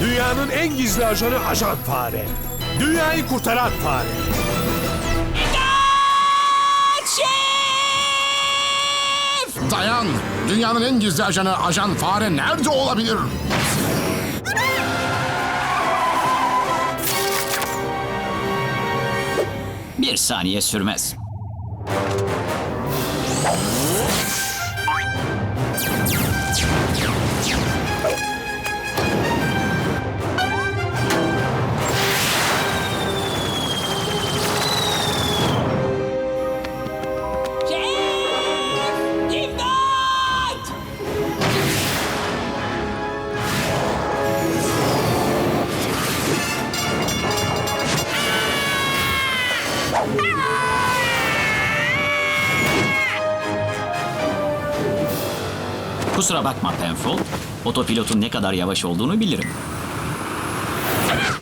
Dünyanın en gizli ajanı Ajan Fare. Dünyayı kurtaran fare. Dayan! Dünyanın en gizli ajanı Ajan Fare nerede olabilir? Bir saniye sürmez. Kusura bakma Penfold. Otopilotun ne kadar yavaş olduğunu bilirim.